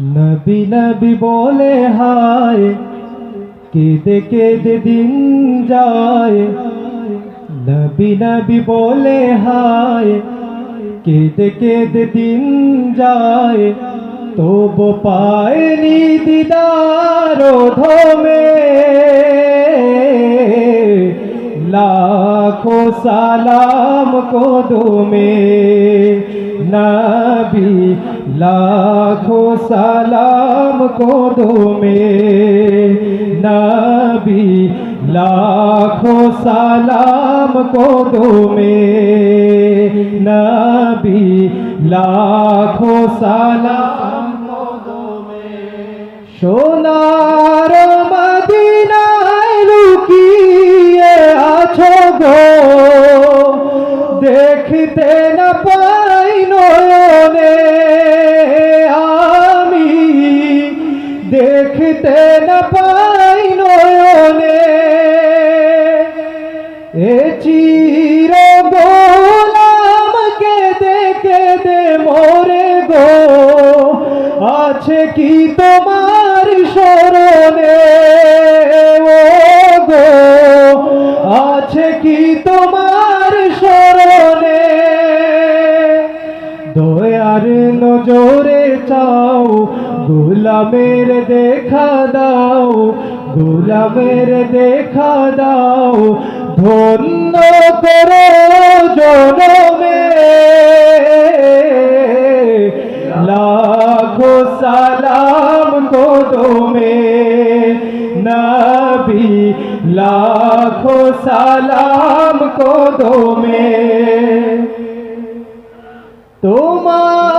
নবী নবী বলে, হায়, কেঁদে কেঁদে দিন যায়। নবী নবী বলে, হায়, কেঁদে কেঁদে দিন যায়। তবু পায়নি দিদার ধমে। লাখো সালাম কদমে। নবী, লাখো সালাম কদমে নবী, লাখো সালাম কদমে নবী, লাখো সালাম কদমে সোনার মদিনায় লুকিয়ে আছো গো। দেখতে না পাই নয়নে। দেখতে না পাই নয়নে। এ চির গোলাম কেঁদে কেঁদে মোরে গো। আছে কি তোমার স্মরণে? ও গো, আছে কি তোমার স্মরণে? দয়ার নজরে চাও গোলামের দেখা দাও, গোলামের দেখা দাও, ধন্য করো জনমে। লাখো সালাম কদমে, নবী, লাখো সালাম কদমে। তোমার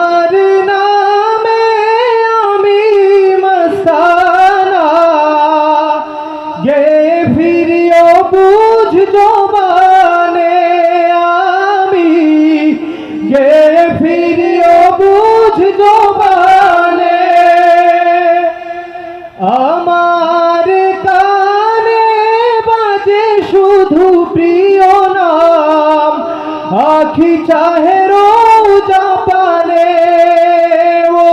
আখি চাহে রোজা পানে ও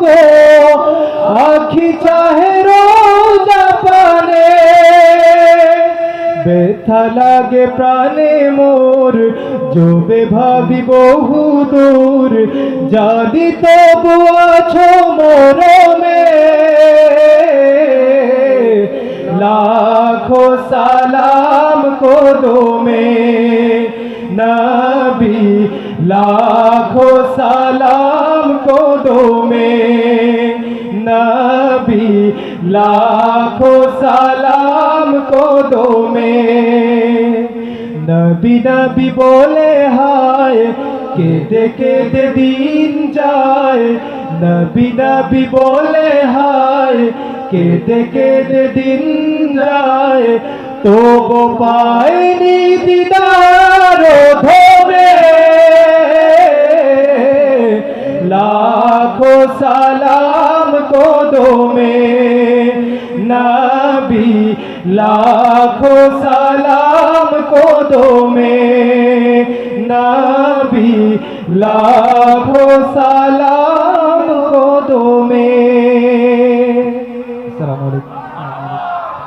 গো আখি চাহে রোজা পানে ব্যথা লাগে প্রাণে মোর জবে ভাবি বহু দূর যদি তবু আছো মরমে লাখো সালাম কদমে নবী লাখো সালাম কদমে, নবী, লাখো সালাম কদমে। নবী নবী বলে হায়, কেঁদে কেঁদে দিন যায়। নবী নবী বলে হায়, কেঁদে কেঁদে দিন যায়। তবু পায়নি দিদার ধরে লাখো সালাম কদমে নবী লাখো সালাম কদমে নবী লাখো সালাম